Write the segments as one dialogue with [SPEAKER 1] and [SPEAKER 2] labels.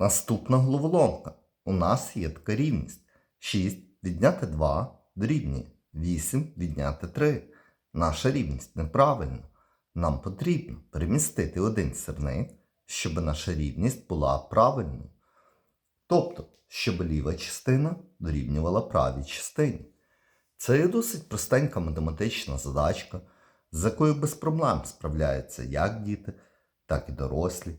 [SPEAKER 1] Наступна головоломка. У нас є така рівність. 6 відняти 2 дорівнює 8 відняти 3. Наша рівність неправильна. Нам потрібно перемістити один сірник, щоб наша рівність була правильною. Тобто, щоб ліва частина дорівнювала правій частині. Це є досить простенька математична задачка, з якою без проблем справляються як діти, так і дорослі.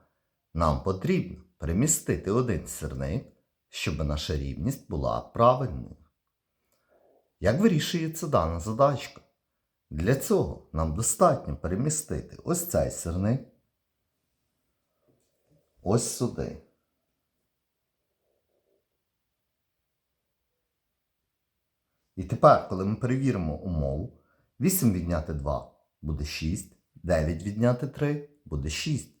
[SPEAKER 1] Нам потрібно перемістити один сірник, щоб наша рівність була правильною. Як вирішується дана задачка? Для цього нам достатньо перемістити ось цей сірник ось сюди. І тепер, коли ми перевіримо умову, 8 відняти 2 буде 6, 9 відняти 3 буде 6,